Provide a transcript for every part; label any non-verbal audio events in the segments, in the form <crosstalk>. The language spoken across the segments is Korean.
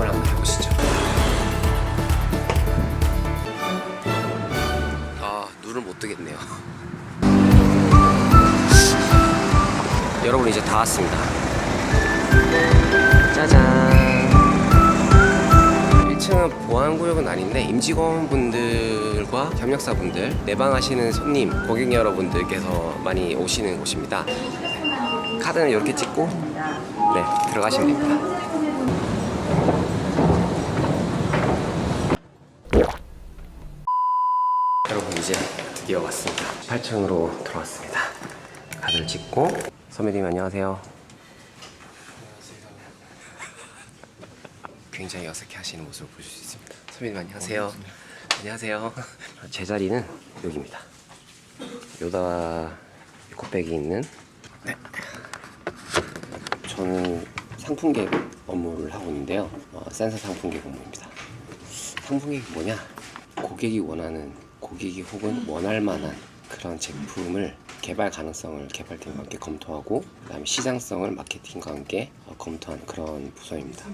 경험을 한번 해보시죠. 아, 눈을 못 뜨겠네요. <laughs> 여러분 이제 다 왔습니다. 짜잔. 1층은 보안구역은 아닌데 임직원분들과 협력사분들, 내방하시는 손님, 고객 여러분들께서 많이 오시는 곳입니다. 카드는 이렇게 찍고 네 들어가시면 됩니다. 18층으로 들어왔습니다. 가드를 찍고 선배님 안녕하세요. 굉장히 어색해 하시는 모습을 보실 수 있습니다. 선배님 안녕하세요. 안녕하세요. 제 자리는 여기입니다. 요다 코백이 있는 네. 저는 상품 계획 업무를 하고 있는데요. 어, 센서 상품 계획 업무입니다. 상품 계획 뭐냐? 고객이 원하는 고객이 혹은 원할 만한 그런 제품을 개발 가능성을 개발팀과 함께 검토하고 그다음에 시장성을 마케팅과 함께 어, 검토하는 그런 부서입니다.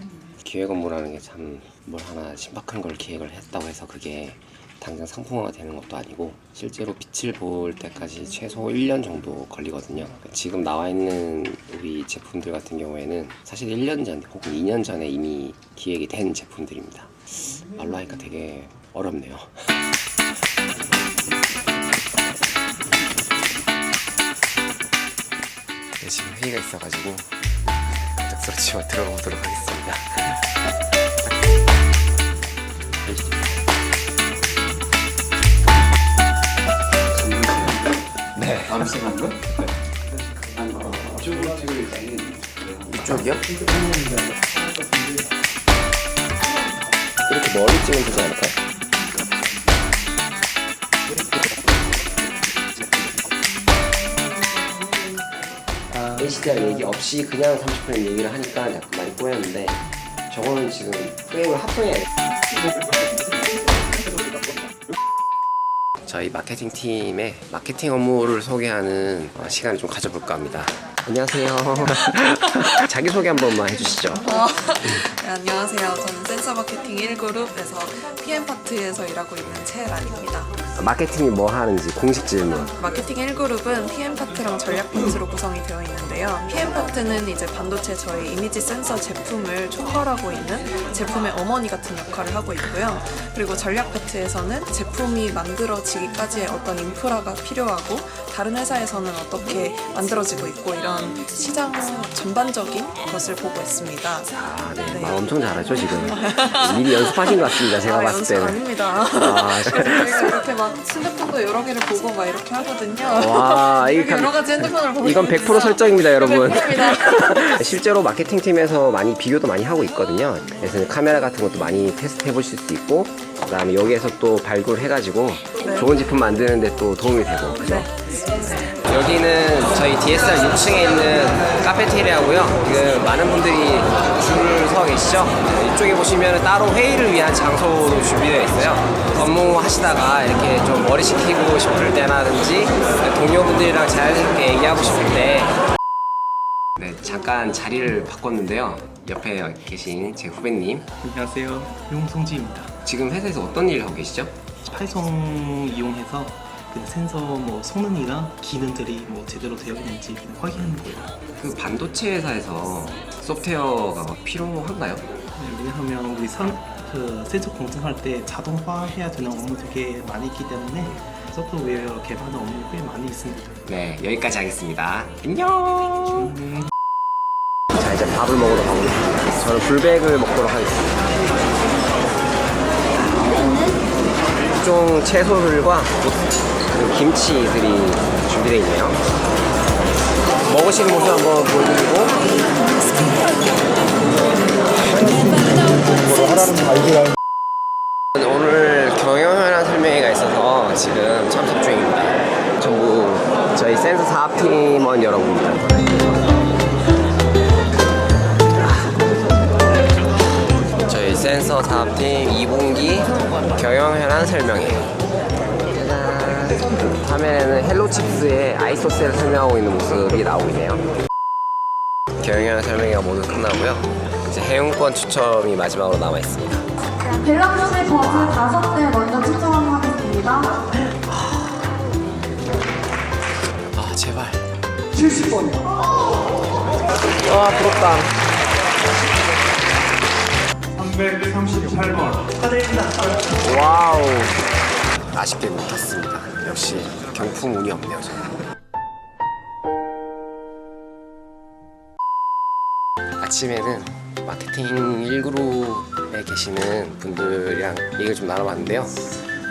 기획 업무라는 게 참 뭘 하나 신박한 걸 기획을 했다고 해서 그게 당장 상품화가 되는 것도 아니고 실제로 빛을 볼 때까지 최소 1년 정도 걸리거든요. 지금 나와 있는 우리 제품들 같은 경우에는 사실 1년 전 혹은 2년 전에 이미 기획이 된 제품들입니다. 말로 하니까 되게 어렵네요. <laughs> 네, 지금 회의가 있어가지고 갑작스럽지만 들어가 보도록 하겠습니다. 네. 암시한 거? 이쪽이요? 이렇게 멀리 찍으면 되지 않을까요? HDR 얘기 없이 그냥 30분 얘기를 하니까 약간 많이 꼬였는데 저거는 지금 프레임을 합성해야 돼. 저희 마케팅 팀의 마케팅 업무를 소개하는 어, 시간을 좀 가져볼까 합니다. 안녕하세요. <laughs> 자기소개 한 번만 해주시죠. 어, 네, 안녕하세요. 저는 센서 마케팅 1그룹에서 PM 파트에서 일하고 있는 최란입니다. 마케팅이 뭐 하는지 공식 질문. 마케팅 1그룹은 PM 파트랑 전략 파트로 구성이 되어 있는데요. PM 파트는 이제 반도체 저희 이미지 센서 제품을 총괄하고 있는 제품의 어머니 같은 역할을 하고 있고요. 그리고 전략 파트에서는 제품이 만들어지기까지의 어떤 인프라가 필요하고 다른 회사에서는 어떻게 만들어지고 있고 이런 시장 전반적인 것을 보고 있습니다. 아, 네. 네. 말 엄청 잘하죠, 지금. <laughs> 미리 연습하신 것 같습니다, 제가 아, 봤을 연습 때는. 아닙니다. 아, 저희가 이렇게 막 핸드폰도 여러 개를 보고 막 이렇게 하거든요. 와, <laughs> 이거 여러 가지 핸드폰을 보고 이건 100% 있습니다. 설정입니다, 여러분. 100%입니다. <laughs> 실제로 마케팅 팀에서 많이 비교도 많이 하고 있거든요. 그래서 카메라 같은 것도 많이 테스트 해보실 수 있고, 그 다음에 여기에서 또 발굴해가지고 네. 좋은 제품 만드는데 또 도움이 되고, 그죠? 여기는 저희 DSR 6층에 있는 카페테리아고요. 지금 많은 분들이 줄을 서 계시죠. 이쪽에 보시면 따로 회의를 위한 장소로 준비되어 있어요. 업무 하시다가 이렇게 좀 머리 식히고 싶을 때라든지 동료분들이랑 자연스럽게 얘기하고 싶을 때 네, 잠깐 자리를 바꿨는데요. 옆에 계신 제 후배님. 안녕하세요. 용성지입니다. 지금 회사에서 어떤 일을 하고 계시죠? 파이썬 이용해서 그 센서 뭐 성능이나 기능들이 뭐 제대로 되어 있는지 그냥 확인하는 거예요. 그 반도체 회사에서 소프트웨어가 필요한가요? 네, 왜냐하면 우리 산, 그 센서 공증할 때 자동화해야 되는 업무 되게 많이 있기 때문에 소프트웨어 개발하는 업무 꽤 많이 있습니다. 네, 여기까지 하겠습니다. 안녕! 자, 이제 밥을 먹으러 가보겠습니다. 저는 불백을 먹도록 하겠습니다. 각종 채소들과 그리고 김치들이 준비되어 있네요. 먹으시는 모습 한번 보여드리고. 오늘 경영현안 설명회가 있어서 지금 참석 중입니다. 전부 저희 센서 사업팀원 여러분입니다. 센서 사업팀 2분기 경영현안 설명회. 짜잔. 화면에는 헬로칩스의 아이소스를 설명하고 있는 모습이 나오고 있네요. 경영현안 설명회가 모두 끝나고요. 이제 해운권 추첨이 마지막으로 남아 있습니다. 갤럭시 버즈 다섯 대 먼저 추첨하겠습니다. 아 제발 70번이요. 와 부럽다 338번. 와우. 아쉽게 못 탔습니다. 역시 경품 운이 없네요 저는. 아침에는 마케팅 1그룹에 계시는 분들이랑 얘기를 좀 나눠봤는데요.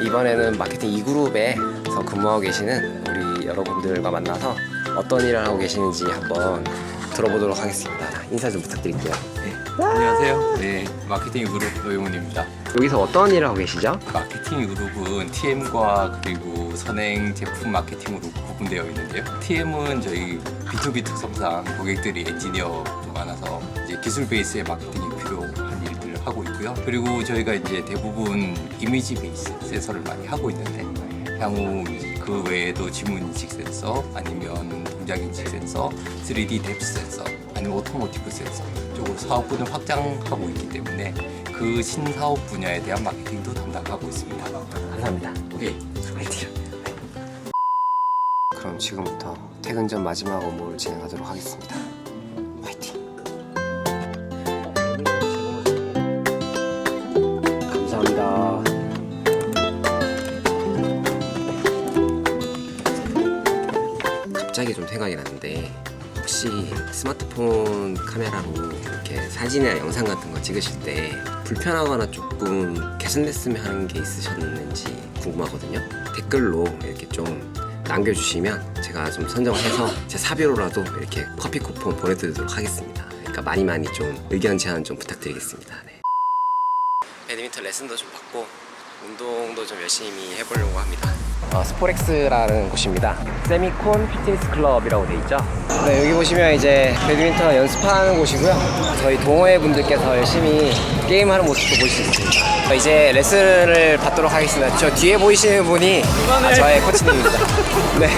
이번에는 마케팅 2그룹에서 근무하고 계시는 우리 여러분들과 만나서 어떤 일을 하고 계시는지 한번 들어보도록 하겠습니다 인사 좀 부탁드릴게요 안녕하세요. 네, 마케팅 그룹 노용훈입니다. 여기서 어떤 일을 하고 계시죠? 마케팅 그룹은 TM과 그리고 선행 제품 마케팅으로 구분되어 있는데요. TM은 저희 B2B 특성상 고객들이 엔지니어도 많아서 이제 기술 베이스의 마케팅이 필요한 일들을 하고 있고요. 그리고 저희가 이제 대부분 이미지 베이스 센서를 많이 하고 있는데 향후 이제 그 외에도 지문 인식 센서 아니면 동작 인식 센서, 3D 뎁스 센서 아니면 오토모티브 센서 쪽으로 사업 분을 확장하고 있기 때문에 그 신사업 분야에 대한 마케팅도 담당하고 있습니다. 감사합니다 네. 화이팅. 그럼 지금부터 퇴근 전 마지막 업무를 진행하도록 하겠습니다. 갑자기 좀 생각이 났는데 혹시 스마트폰 카메라로 이렇게 사진이나 영상 같은 거 찍으실 때 불편하거나 조금 개선됐으면 하는 게 있으셨는지 궁금하거든요. 댓글로 이렇게 좀 남겨주시면 제가 좀 선정해서 제 사비로라도 이렇게 커피 쿠폰 보내드리도록 하겠습니다. 그러니까 많이 많이 좀 의견 제안 좀 부탁드리겠습니다. 네. 배드민턴 레슨도 좀 받고 운동도 좀 열심히 해보려고 합니다. 어, 스포렉스라는 곳입니다. 세미콘 피트니스 클럽이라고 돼 있죠. 네, 여기 보시면 이제 배드민턴 연습하는 곳이고요. 저희 동호회 분들께서 열심히 게임하는 모습도 볼수 있습니다. 저 이제 레슨을 받도록 하겠습니다. 저 뒤에 보이시는 분이 아, 저의 코치님입니다. <laughs> 네.